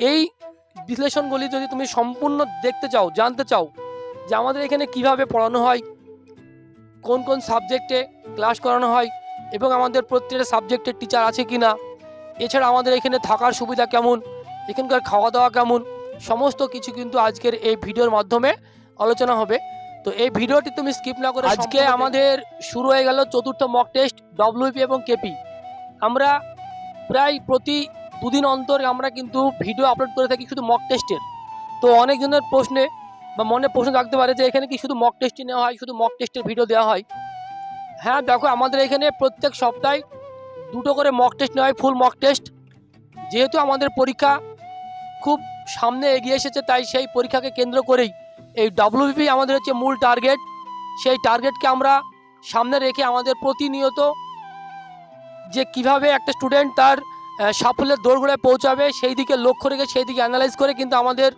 এই বিশ্লেষণগুলি যদি তুমি সম্পূর্ণ দেখতে চাও জানতে চাও যে আমাদের এখানে কীভাবে পড়ানো হয় কোন কোন সাবজেক্টে ক্লাস করানো হয় এবং আমাদের প্রত্যেকটা সাবজেক্টের টিচার আছে কি না এছাড়া আমাদের এখানে থাকার সুবিধা কেমন এখানকার খাওয়া দাওয়া কেমন সমস্ত কিছু কিন্তু আজকের এই ভিডিওর মাধ্যমে আলোচনা হবে। তো এই ভিডিওটি তুমি স্কিপ না করে আজকে আমাদের শুরু হয়ে গেল চতুর্থ মক টেস্ট ডব্লিউপি এবং কেপি আমরা প্রায় প্রতি দুদিন অন্তর আমরা কিন্তু ভিডিও আপলোড করে থাকি শুধু মক টেস্টের তো অনেকজনের প্রশ্নে বা মনে প্রশ্ন থাকতে পারে যে এখানে কি শুধু মক টেস্টই নেওয়া হয়, শুধু মক টেস্টের ভিডিও দেওয়া হয়? হ্যাঁ দেখো আমাদের এখানে প্রত্যেক সপ্তাহে দুটো করে মক টেস্ট নেওয়া হয় ফুল মক টেস্ট যেহেতু আমাদের পরীক্ষা খুব সামনে এগিয়ে এসেছে, তাই সেই পরীক্ষাকে কেন্দ্র করেই এই ডাব্লিউবি আমাদের হচ্ছে মূল টার্গেট সেই টার্গেটকে আমরা সামনে রেখে আমাদের প্রতিনিয়ত যে কীভাবে একটা স্টুডেন্ট তার সাফল্যের দৌড়গোড়ায় পৌঁছাবে, সেই দিকে লক্ষ্য রেখে সেই দিকে অ্যানালাইজ করে কিন্তু আমাদের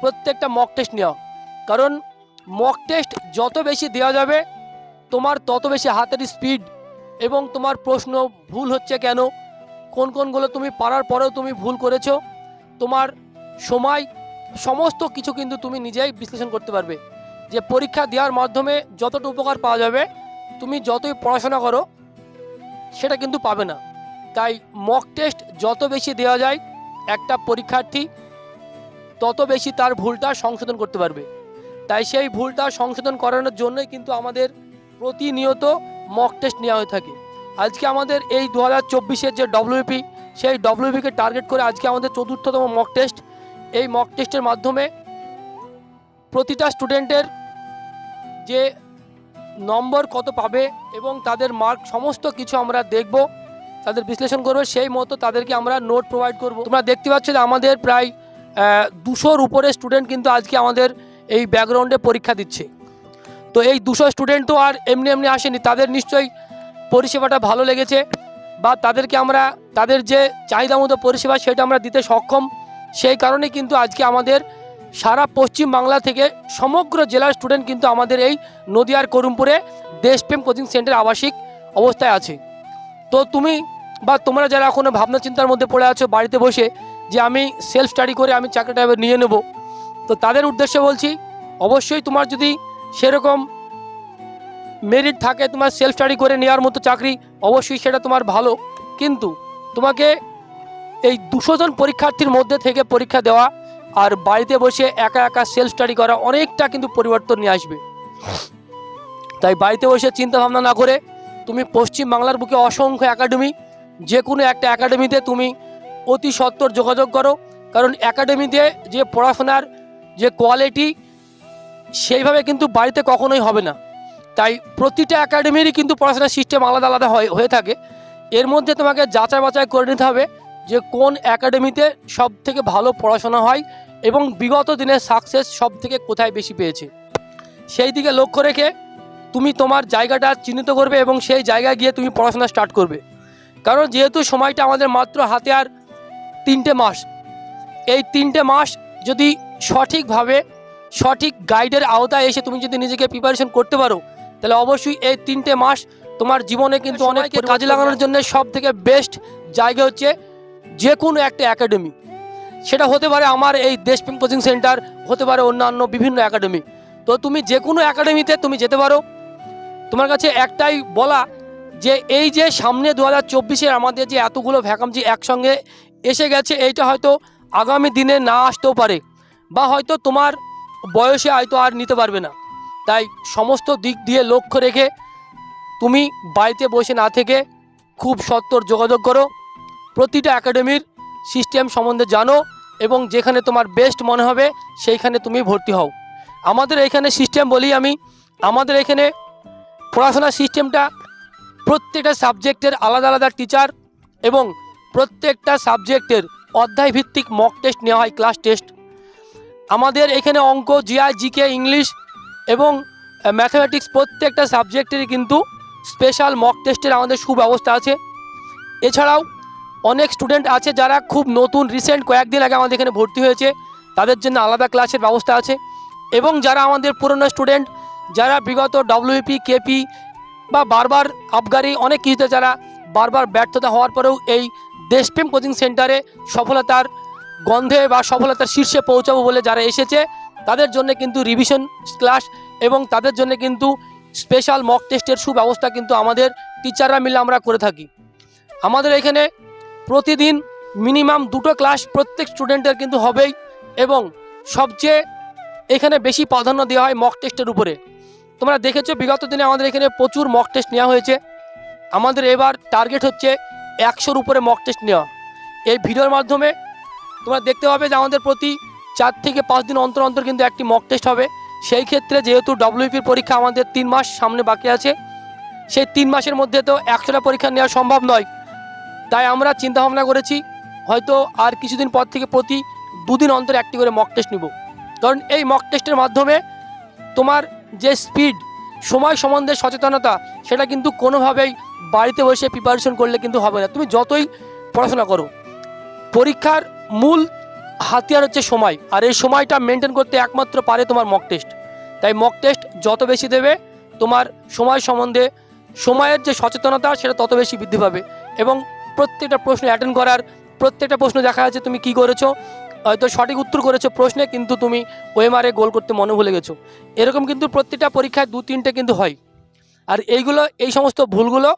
প্রত্যেকটা মক টেস্ট নেওয়া। কারণ মক টেস্ট যত বেশি দেওয়া যাবে, তোমার তত বেশি হাতের স্পিড এবং তোমার প্রশ্ন ভুল হচ্ছে কেন, কোন কোনগুলো তুমি পারার পরেও তুমি ভুল করেছ, তোমার সময়, সমস্ত কিছু কিন্তু তুমি নিজেই বিশ্লেষণ করতে পারবে। যে পরীক্ষা দেওয়ার মাধ্যমে যতটা উপকার পাওয়া যাবে, তুমি যতই পড়াশোনা করো, সেটা কিন্তু পাবে না। তাই মক টেস্ট যত বেশি দেওয়া যায়, একটা পরীক্ষার্থী তত বেশি তার ভুলটা সংশোধন করতে পারবে। তাই সেই ভুলটা সংশোধন করানোর জন্যই কিন্তু আমাদের প্রতিনিয়ত মক টেস্ট নেওয়া হয়ে থাকে। আজকে আমাদের এই দু হাজার চব্বিশের যে ডব্লিউপি সেই ডব্লিউপিকে টার্গেট করে আজকে আমাদের চতুর্থতম মক টেস্ট এই মক টেস্টের মাধ্যমে প্রতিটা স্টুডেন্টের যে নম্বর কত পাবে এবং তাদের মার্ক সমস্ত কিছু আমরা দেখব। তাদের বিশ্লেষণ করব, সেই মতো তাদেরকে আমরা নোট প্রোভাইড করব। তোমরা দেখতে পাচ্ছ যে আমাদের প্রায় দুশোর উপরে স্টুডেন্ট কিন্তু আজকে আমাদের এই ব্যাকগ্রাউন্ডে পরীক্ষা দিচ্ছে। তো এই দুশো স্টুডেন্ট তো আর এমনি এমনি আসেনি, তাদের নিশ্চয়ই পরিষেবাটা ভালো লেগেছে বা তাদেরকে আমরা, তাদের যে চাহিদা মতো পরিষেবা সেটা আমরা দিতে সক্ষম, সেই কারণে কিন্তু আজকে আমাদের সারা পশ্চিম বাংলা থেকে সমগ্র জেলার স্টুডেন্ট কিন্তু আমাদের এই নদিয়ার করুমপুরে দেশপ্রেম কোচিং সেন্টার আবাসিক অবস্থায় আছে। তো তুমি বা তোমরা যারা এখনও ভাবনা চিন্তার মধ্যে পড়ে আছো বাড়িতে বসে যে আমি সেলফ স্টাডি করে আমি চাকরিটা নিয়ে নেব, তো তাদের উদ্দেশ্যে বলছি, অবশ্যই তোমার যদি সেরকম মেরিট থাকে তোমার সেলফ স্টাডি করে নেওয়ার মতো চাকরি, অবশ্যই সেটা তোমার ভালো। কিন্তু তোমাকে এই দুশো জন পরীক্ষার্থীর মধ্যে থেকে পরীক্ষা দেওয়া আর বাড়িতে বসে একা একা সেলফ স্টাডি করা অনেকটা কিন্তু পরিবর্তন নিয়ে আসবে। তাই বাড়িতে বসে চিন্তা ভাবনা না করে তুমি পশ্চিম বাংলার বুকে অসংখ্য একাডেমি যে কোনো একটা একাডেমিতে তুমি অতি সত্বর যোগাযোগ করো। কারণ একাডেমিতে যে পড়াশোনার যে কোয়ালিটি সেইভাবে কিন্তু বাড়িতে কখনোই হবে না। তাই প্রতিটা একাডেমিরই কিন্তু পড়াশোনার সিস্টেম আলাদা আলাদা হয়ে হয়ে থাকে। এর মধ্যে তোমাকে যাচাই বাছাই করে নিতে হবে যে কোন একাডেমিতে সব থেকে ভালো পড়াশোনা হয় এবং বিগত দিনের সাকসেস সব থেকে কোথায় বেশি পেয়েছে। সেই দিকে লক্ষ্য রেখে তুমি তোমার জায়গাটা চিহ্নিত করবে এবং সেই জায়গায় গিয়ে তুমি পড়াশোনা স্টার্ট করবে। কারণ যেহেতু সময়টা আমাদের মাত্র হাতে আর তিনটে মাস এই তিনটে মাস যদি সঠিকভাবে সঠিক গাইডের আওতায় এসে তুমি যদি নিজেকে প্রিপারেশন করতে পারো তাহলে অবশ্যই এই তিনটে মাস তোমার জীবনে কিন্তু অনেককে কাজে লাগানোর জন্য সব থেকে বেস্ট জায়গা হচ্ছে যে কোনো একটা একাডেমি সেটা হতে পারে আমার এই দেশপ্রেম কোচিং সেন্টার হতে পারে অন্যান্য বিভিন্ন একাডেমি তো তুমি যে কোনো একাডেমিতে তুমি যেতে পারো। তোমার কাছে একটাই বলা যে এই যে সামনে দু হাজার আমাদের যে এতগুলো ভ্যাকান্সি একসঙ্গে এসে গেছে, এইটা হয়তো আগামী দিনে না আসতেও পারে বা হয়তো তোমার বয়সে হয়তো আর নিতে পারবে না। তাই সমস্ত দিক দিয়ে লক্ষ্য রেখে তুমি বাড়িতে বসে না থেকে খুব সত্তর যোগাযোগ করো। প্রতিটা একাডেমির সিস্টেম সম্বন্ধে জানো এবং যেখানে তোমার বেস্ট মনে হবে, সেইখানে তুমি ভর্তি হও। আমাদের এখানে সিস্টেম বলি আমি, আমাদের এখানে পড়াশোনার সিস্টেমটা প্রত্যেকটা সাবজেক্টের আলাদা আলাদা টিচার এবং প্রত্যেকটা সাবজেক্টের অধ্যায়ভিত্তিক মক টেস্ট নেওয়া হয় ক্লাস টেস্ট আমাদের এখানে অঙ্ক জিআই জিকে ইংলিশ এবং ম্যাথামেটিক্স প্রত্যেকটা সাবজেক্টেরই কিন্তু স্পেশাল মক টেস্টের আমাদের সুব্যবস্থা আছে। এছাড়াও অনেক স্টুডেন্ট আছে যারা খুব নতুন রিসেন্ট কয়েকদিন আগে আমাদের এখানে ভর্তি হয়েছে। তাদের জন্য আলাদা ক্লাসের ব্যবস্থা আছে এবং যারা আমাদের পুরনো স্টুডেন্ট যারা বিগত ডব্লিউপি কেপি বা বারবার আবগারি, অনেক কিছুতে যারা বারবার ব্যর্থতা হওয়ার পরেও এই দেশপ্রেম কোচিং সেন্টারে সফলতার গন্ধে বা সফলতার শীর্ষে পৌঁছাবো বলে যারা এসেছে, তাদের জন্য কিন্তু রিভিশন ক্লাস এবং তাদের জন্য কিন্তু স্পেশাল মক টেস্টের সুব্যবস্থা কিন্তু আমাদের টিচাররা মিলে আমরা করে থাকি। আমাদের এখানে প্রতিদিন মিনিমাম দুটো ক্লাস প্রত্যেক স্টুডেন্টের কিন্তু হবেই এবং সবচেয়ে এখানে বেশি প্রাধান্য দেওয়া হয় মক টেস্টের উপরে। তোমরা দেখেছ, বিগত দিনে আমাদের এখানে প্রচুর মক টেস্ট নেওয়া হয়েছে। আমাদের এবার টার্গেট হচ্ছে একশোর উপরে মক টেস্ট নেওয়া। এই ভিডিওর মাধ্যমে তোমরা দেখতে পাবে যে আমাদের প্রতি চার থেকে পাঁচ দিন অন্তর অন্তর কিন্তু একটি মক টেস্ট হবে। সেই ক্ষেত্রে যেহেতু ডব্লিউপির পরীক্ষা আমাদের তিন মাস সামনে বাকি আছে, সেই তিন মাসের মধ্যে তো একশোটা পরীক্ষা নেওয়া সম্ভব নয়। তাই আমরা চিন্তা ভাবনা করেছি, হয়তো আর কিছুদিন পর থেকে প্রতি দুদিন অন্তর একটি করে মক টেস্ট নিব। কারণ এই মক টেস্টের মাধ্যমে তোমার যে স্পিড সময় সম্বন্ধে সচেতনতা, সেটা কিন্তু কোনোভাবেই বাড়িতে বসে প্রিপারেশন করলে কিন্তু হবে না। তুমি যতই পড়াশোনা করো, পরীক্ষার মূল হাতিয়ার হচ্ছে সময়, আর এই সময়টা মেনটেন করতে একমাত্র পারে তোমার মক টেস্ট তাই মক টেস্ট যত বেশি দেবে, তোমার সময় সম্বন্ধে সময়ের যে সচেতনতা, সেটা তত বেশি বৃদ্ধি পাবে। এবং প্রত্যেকটা প্রশ্ন অ্যাটেন্ড করার, প্রত্যেকটা প্রশ্ন দেখা যাচ্ছে তুমি কি করেছ হয়তো সঠিক উত্তর করেছ প্রশ্নে, কিন্তু তুমি ওয়েমারে গোল করতে মনে ভুলে গেছো। এরকম কিন্তু প্রত্যেকটা পরীক্ষায় দু তিনটে কিন্তু হয়। আর এইগুলো, এই সমস্ত ভুলগুলো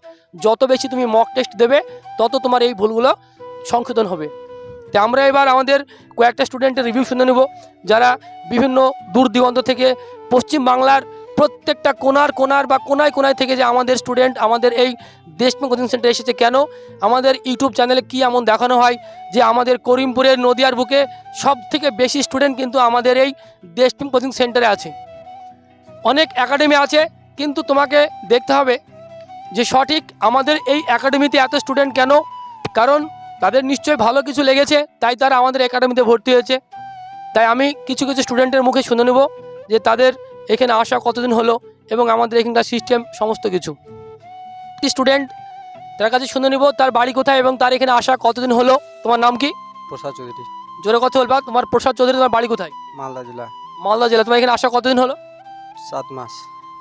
যত বেশি তুমি মক টেস্ট দেবে, তত তোমার এই ভুলগুলো সংশোধন হবে। তো আমরা এবার আমাদের কয়েকটা স্টুডেন্টের রিভিউ শুনে নেব, যারা বিভিন্ন দূর দিগন্ত থেকে পশ্চিম বাংলার প্রত্যেকটা কোনার কোনার বা কোনায় কোনায় থেকে যে আমাদের স্টুডেন্ট আমাদের এই দেশপ্রেম কোচিং সেন্টারে এসেছে কেন? আমাদের ইউটিউব চ্যানেলে কি এমন দেখানো হয় যে আমাদের করিমপুরের নদিয়ার বুকে সব থেকে বেশি স্টুডেন্ট কিন্তু আমাদের এই দেশপ্রেম কোচিং সেন্টারে আছে। অনেক একাডেমি আছে, কিন্তু তোমাকে দেখতে হবে যে সঠিক আমাদের এই একাডেমিতে এত স্টুডেন্ট কেন? কারণ তাদের নিশ্চয়ই ভালো কিছু লেগেছে, তাই তারা আমাদের একাডেমিতে ভর্তি হয়েছে। তাই আমি কিছু কিছু স্টুডেন্টের মুখে শুনে নেব যে তাদের এখানে আসা কতদিন হলো এবং আমাদের এখানকার সিস্টেম সমস্ত কিছু? স্টুডেন্ট তার কাছে শুনে নিব তার বাড়ি কোথায় এবং তার এখানে আসা কতদিন হলো? তোমার নাম কি? প্রসাদ চৌধুরী। জোরে কথা বলবা তোমার প্রসাদ চৌধুরী তোমার বাড়ি কোথায়? মালদা জেলা। মালদা জেলা তোমার এখানে আসা কতদিন হলো? সাত মাস।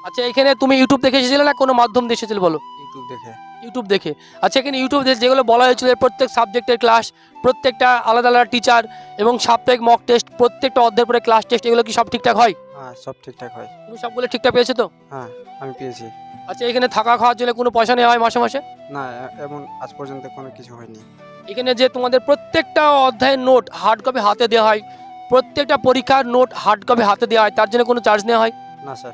আচ্ছা এখানে তুমি ইউটিউব দেখে এসেছিলে না কোনো মাধ্যম দিয়ে এসেছিলে বলো? ইউটিউব দেখে। ইউটিউব দেখে। আচ্ছা এখানে ইউটিউব দেখে যেগুলো বলা হয়েছিল প্রত্যেক সাবজেক্টের ক্লাস প্রত্যেকটা আলাদা আলাদা টিচার এবং সাপ্তাহিক মক টেস্ট প্রত্যেকটা অধ্যায়ের পরে ক্লাস টেস্ট এগুলো কি সব ঠিকঠাক হয়? হ্যাঁ সব ঠিকঠাক হয়। তুমি সবগুলো ঠিকঠাক পেয়েছ তো? হ্যাঁ আমি পেয়েছি। আচ্ছা এখানে থাকা খাওয়ার জন্য কোনো পয়সা নেওয়া হয় মাসে মাসে? না এমন আজ পর্যন্ত কোনো কিছু হয়নি। এখানে যে তোমাদের প্রত্যেকটা অধ্যায়ের নোট হার্ড কপি হাতে দেওয়া হয় প্রত্যেকটা পরীক্ষার নোট হার্ড কপি হাতে দেওয়া হয় তার জন্য কোনো চার্জ নেওয়া হয়? না স্যার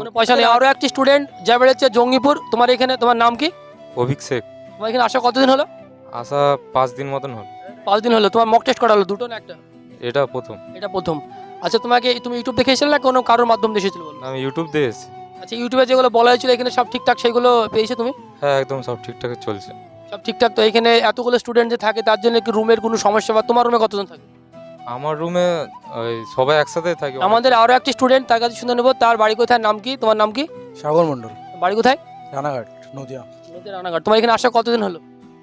কোনো পয়সা নেই আরও একটি স্টুডেন্ট যা বেড়েছে জঙ্গিপুর তোমার এখানে তোমার নাম কি? অভিক শেখ। তোমার এখানে আসা কতদিন হলো? আসা পাঁচ দিন মতন হল। পাঁচ দিন হলো। তোমার মক টেস্ট করা হলো দুটো না একটা? এটা প্রথম। এটা প্রথম। আচ্ছা তোমাকে তুমি ইউটিউব দেখে এসেছিলে না কোনো কারোর মাধ্যম দিয়ে এসেছিল বলো? আমি ইউটিউব দিয়ে এসেছি। আচ্ছা ইউটিউবে যেগুলো বলা হয়েছিল এখানে সব ঠিকঠাক সেগুলো পেয়েছ তুমি? হ্যাঁ একদম সব ঠিকঠাক চলছে। সব ঠিকঠাক তো? এখানে এতগুলো স্টুডেন্ট যে থাকে তার জন্য কি রুমের কোনো সমস্যা বা তোমার রুমে কতজন থাকে? আমার রুমে ওই সবাই একসাথে থাকি। আমাদের আরও একটি স্টুডেন্ট তার কাছে শুনে নেব। তার বাড়ি কোথায়? নাম কি? তোমার নাম কি? সাগর মণ্ডল। বাড়ি কোথায়? রানাঘাট নদিয়া। নদীর রানাঘাট তোমার এখানে আসা কতদিন হলো?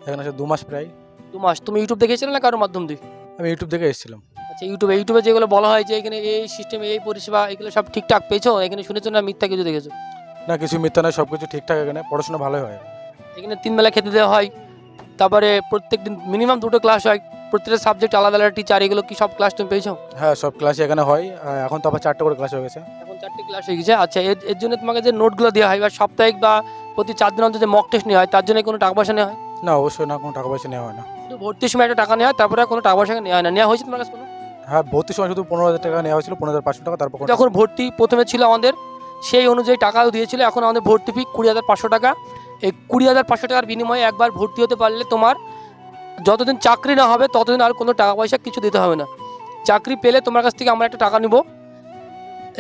এখানে আসে দু মাস প্রায়। দু মাস তুমি ইউটিউব দেখেছিলে না কারোর মাধ্যম দিয়ে? আমি ইউটিউব থেকে এসেছিলাম। আচ্ছা ইউটিউবে ইউটিউবে যেগুলো বলা হয় যে এখানে এই সিস্টেমে এই পরিষেবা এগুলো সব ঠিকঠাক পেয়েছ? এখানে শুনেছো না মিথ্যা কিছু দেখেছ? না কিছু মিথ্যা নয় সব কিছু ঠিকঠাক এখানে। পড়াশোনা ভালোই হয়। এখানে তিন বেলা খেতে দেওয়া হয় তারপরে প্রত্যেক দিন মিনিমাম দুটো ক্লাস হয়। প্রত্যেকটা সাবজেক্ট আলাদা আলাদা টিচার এগুলো কি সব ক্লাস তুমি পেয়েছ? হ্যাঁ সব ক্লাসই এখানে হয়। এখন তো আবার চারটে করে ক্লাস হয়ে গেছে। এখন চারটে ক্লাস হয়ে গেছে। আচ্ছা এর জন্য তোমাকে যে নোটগুলো দেওয়া হয় বা সাপ্তাহিক বা প্রতি চার দিন অন্তর যে মক টেস্ট নেওয়া হয় তার জন্য কোনো টাকা পয়সা নেওয়া হয়? না অবশ্যই না কোনো টাকা পয়সা নেওয়া হয় না। শুধু ভর্তির সময় একটা টাকা নেওয়া হয় তারপরে কোনো টাকা পয়সা নেওয়া হয় না। নেওয়া হয়েছে তোমার কাছে কোনো? হ্যাঁ ভর্তির সময় শুধু পনেরো হাজার টাকা নেওয়া হয়েছিল পনেরো হাজার পাঁচশো টাকা তারপর যখন ভর্তি প্রথমে ছিল আমাদের সেই অনুযায়ী টাকাও দিয়েছিল এখন আমাদের ভর্তি ফি কুড়ি হাজার পাঁচশো টাকা। এই কুড়ি হাজার পাঁচশো টাকার বিনিময়ে একবার ভর্তি হতে পারলে তোমার যতদিন চাকরি না হবে ততদিন আর কোনো টাকা পয়সা কিছু দিতে হবে না। চাকরি পেলে তোমার কাছ থেকে আমরা একটা টাকা নিব।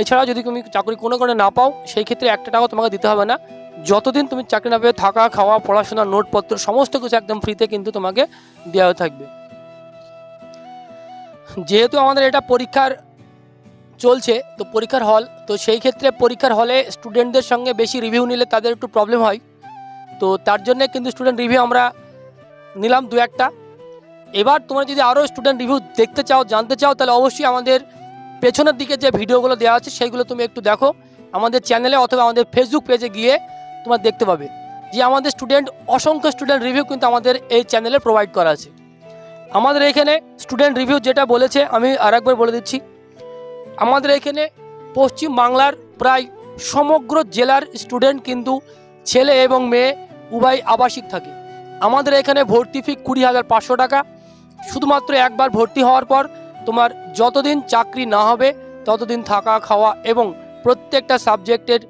এছাড়া যদি তুমি চাকরি কোনো কারণে না পাও, সেই ক্ষেত্রে একটা টাকা তোমাকে দিতে হবে না। যতদিন তুমি চাকরি না পেয়ে থাকা, খাওয়া, পড়াশোনা, নোটপত্র, সমস্ত কিছু একদম ফ্রিতে কিন্তু তোমাকে দেওয়া থাকবে। যেহেতু আমাদের এটা পরীক্ষার চলছে, তো পরীক্ষার হল তো সেই ক্ষেত্রে পরীক্ষার হলে স্টুডেন্টদের সঙ্গে বেশি রিভিউ নিলে তাদের একটু প্রবলেম হয়। তো তার জন্য কিন্তু স্টুডেন্ট রিভিউ আমরা নিলাম দু একটা। এবার তোমরা যদি আরও স্টুডেন্ট রিভিউ দেখতে চাও, জানতে চাও, তাহলে অবশ্যই আমাদের পেছনের দিকে যে ভিডিওগুলো দেওয়া আছে, সেইগুলো তুমি একটু দেখো। আমাদের চ্যানেলে অথবা আমাদের ফেসবুক পেজে গিয়ে তোমার দেখতে পাবে যে আমাদের স্টুডেন্ট অসংখ্য স্টুডেন্ট রিভিউ কিন্তু আমাদের এই চ্যানেলে প্রোভাইড করা আছে। আমাদের এখানে স্টুডেন্ট রিভিউ যেটা বলেছে, আমি আরেকবার বলে দিচ্ছি। আমাদের এখানে পশ্চিম বাংলার প্রায় সমগ্র জেলার স্টুডেন্ট কিন্তু ছেলে এবং মেয়ে উভয় আবাসিক থাকে। আমাদের এখানে ভর্তি ফি কুড়ি হাজার পাঁচশো টাকা। শুধুমাত্র একবার ভর্তি হওয়ার পর তোমার যতদিন চাকরি না হবে, ততদিন থাকা, খাওয়া এবং প্রত্যেকটা সাবজেক্টের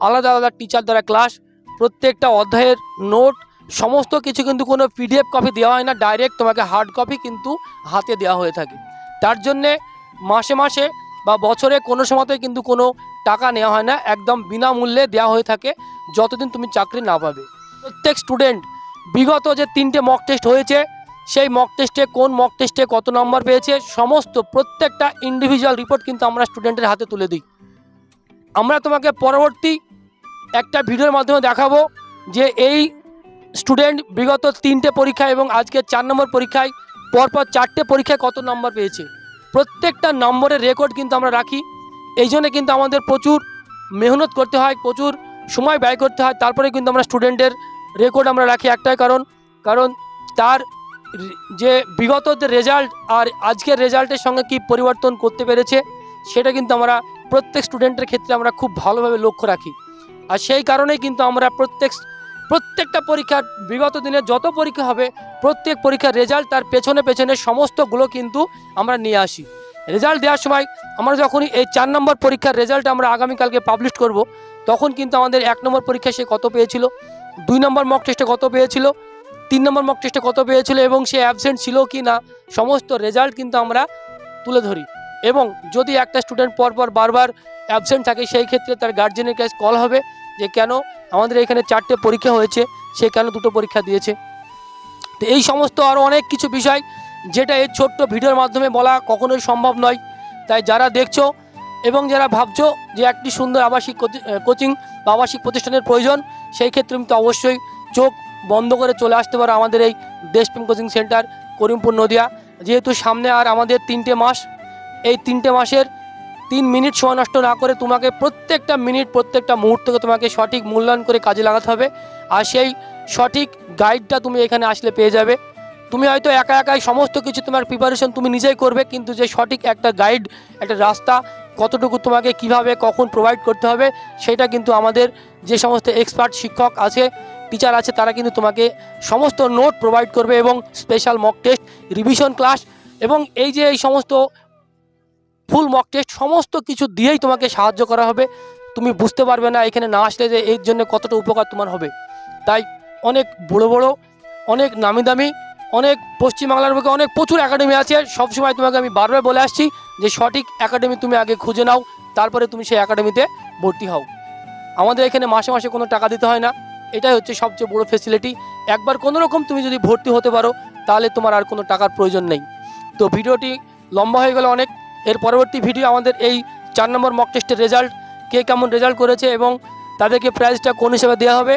আলাদা আলাদা টিচার দ্বারা ক্লাস প্রত্যেকটা অধ্যায়ের নোট সমস্ত কিছু কিন্তু কোনো পিডিএফ কপি দেওয়া হয় না ডাইরেক্ট তোমাকে হার্ড কপি কিন্তু হাতে দেওয়া হয়ে থাকে। তার জন্যে মাসে মাসে বা বছরে কোনো সময়তে কিন্তু কোনো টাকা নেওয়া হয় না, একদম বিনামূল্যে দেওয়া হয়ে থাকে, যতদিন তুমি চাকরি না পাবে। প্রত্যেক স্টুডেন্ট বিগত যে তিনটে মক টেস্ট হয়েছে সেই মক টেস্টে কোন মক টেস্টে কত নম্বর পেয়েছে, সমস্ত প্রত্যেকটা ইন্ডিভিজুয়াল রিপোর্ট কিন্তু আমরা স্টুডেন্টের হাতে তুলে দিই। আমরা তোমাকে পরবর্তী একটা ভিডিওর মাধ্যমে দেখাবো যে এই স্টুডেন্ট বিগত তিনটে পরীক্ষা এবং আজকে চার নম্বর পরীক্ষায়, পরপর চারটে পরীক্ষায় কত নম্বর পেয়েছে। প্রত্যেকটা নম্বরের রেকর্ড কিন্তু আমরা রাখি। এই জন্য কিন্তু আমাদের প্রচুর মেহনত করতে হয়, প্রচুর সময় ব্যয় করতে হয়, তারপরে কিন্তু আমরা স্টুডেন্টের রেকর্ড আমরা রাখি একটাই কারণ। কারণ তার যে বিগত রেজাল্ট আর আজকের রেজাল্টের সঙ্গে কি পরিবর্তন করতে পেরেছে, সেটা কিন্তু আমরা প্রত্যেক স্টুডেন্টের ক্ষেত্রে আমরা খুব ভালোভাবে লক্ষ্য রাখি। আর সেই কারণেই কিন্তু আমরা প্রত্যেক, প্রত্যেকটা পরীক্ষার বিগত দিনে যত পরীক্ষা হবে, প্রত্যেক পরীক্ষার রেজাল্ট তার পেছনে পেছনে সমস্তগুলো কিন্তু আমরা নিয়ে আসি। রেজাল্ট দেওয়ার সময় আমরা যখনই এই চার নম্বর পরীক্ষার রেজাল্ট আমরা আগামীকালকে পাবলিশ করব, তখন কিন্তু আমাদের এক নম্বর পরীক্ষায় সে কত পেয়েছিল, দুই নম্বর মক টেস্টে কত পেয়েছিল তিন নম্বর মক টেস্টে কত পেয়েছিল এবং সে অ্যাবসেন্ট ছিল কি না সমস্ত রেজাল্ট কিন্তু আমরা তুলে ধরি। এবং যদি একটা স্টুডেন্ট পরপর বারবার অ্যাবসেন্ট থাকে, সেই ক্ষেত্রে তার গার্জেনের কাছে কল হবে যে, কেন আমাদের এখানে চারটে পরীক্ষা হয়েছে, সে কেন দুটো পরীক্ষা দিয়েছে? তো এই সমস্ত আরও অনেক কিছু বিষয়, যেটা এই ছোট্ট ভিডিওর মাধ্যমে বলা কখনোই সম্ভব নয়। তাই যারা দেখছ এবং যারা ভাবছ যে, একটি সুন্দর আবাসিক কোচি- বা আবাসিক প্রতিষ্ঠানের প্রয়োজন, সেই ক্ষেত্রে কিন্তু অবশ্যই চোখ বন্ধ করে চলে আসতে পারো আমাদের এই দেশপ্রেম কোচিং সেন্টার, করিমপুর, নদিয়া। যেহেতু সামনে আর আমাদের তিনটে মাস, এই তিনটে মাসের তিন মিনিট সময় নষ্ট না করে তোমাকে প্রত্যেকটা মিনিট, প্রত্যেকটা মুহূর্তকে তোমাকে সঠিক মূল্যায়ন করে কাজে লাগাতে হবে। আর সেই সঠিক গাইডটা তুমি এখানে আসলে পেয়ে যাবে। তুমি হয়তো একা একাই সমস্ত কিছু তোমার প্রিপারেশন তুমি নিজেই করবে, কিন্তু যে সঠিক একটা গাইড একটা রাস্তা, কতটুকু তোমাকে কীভাবে, কখন প্রোভাইড করতে হবে, সেটা কিন্তু আমাদের যে সমস্ত এক্সপার্ট শিক্ষক আছে টিচার আছে, তারা কিন্তু তোমাকে সমস্ত নোট প্রোভাইড করবে এবং special mock test revision class এবং এই যে এই সমস্ত ফুল মক টেস্ট সমস্ত কিছু দিয়েই তোমাকে সাহায্য করা হবে। তুমি বুঝতে পারবে না এখানে না আসলে যে এর জন্য কতটা উপকার তোমার হবে। তাই অনেক বড় বড়, অনেক নামি দামি অনেক পশ্চিমবাংলার বুকে অনেক প্রচুর একাডেমি আছে। সবসময় তোমাকে আমি বারবার বলে আসছি যে সঠিক একাডেমি তুমি আগে খুঁজে নাও, তারপরে তুমি সেই একাডেমিতে ভর্তি হও। আমাদের এখানে মাসে মাসে কোনো টাকা দিতে হয় না। এটাই হচ্ছে সবচেয়ে বড় ফেসিলিটি একবার কোনো রকম তুমি যদি ভর্তি হতে পারো, তাহলে তোমার আর কোনো টাকার প্রয়োজন নেই। তো ভিডিওটি লম্বা হয়ে গেল অনেক। এর পরবর্তী ভিডিও আমাদের এই চার নম্বর মক টেস্টের রেজাল্ট কে কেমন রেজাল্ট করেছে এবং তাদেরকে প্রাইজটা কোন হিসেবে দেওয়া হবে,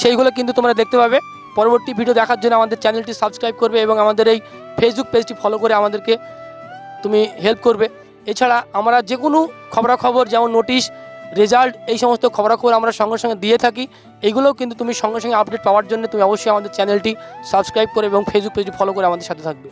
সেইগুলো কিন্তু তোমরা দেখতে পাবে। পরবর্তী ভিডিও দেখার জন্য আমাদের চ্যানেলটি সাবস্ক্রাইব করবে এবং আমাদের এই ফেসবুক পেজটি ফলো করে আমাদেরকে তুমি হেল্প করবে। এছাড়া আমরা যে কোনো খবরাখবর, যেমন নোটিশ রেজাল্ট এই সমস্ত খবরাখবর আমরা সঙ্গে সঙ্গে দিয়ে থাকি। এগুলোও কিন্তু তুমি সঙ্গে সঙ্গে আপডেট পাওয়ার জন্য তুমি অবশ্যই আমাদের চ্যানেলটি সাবস্ক্রাইব করে এবং ফেসবুক পেজটি ফলো করে আমাদের সাথে থাকবে।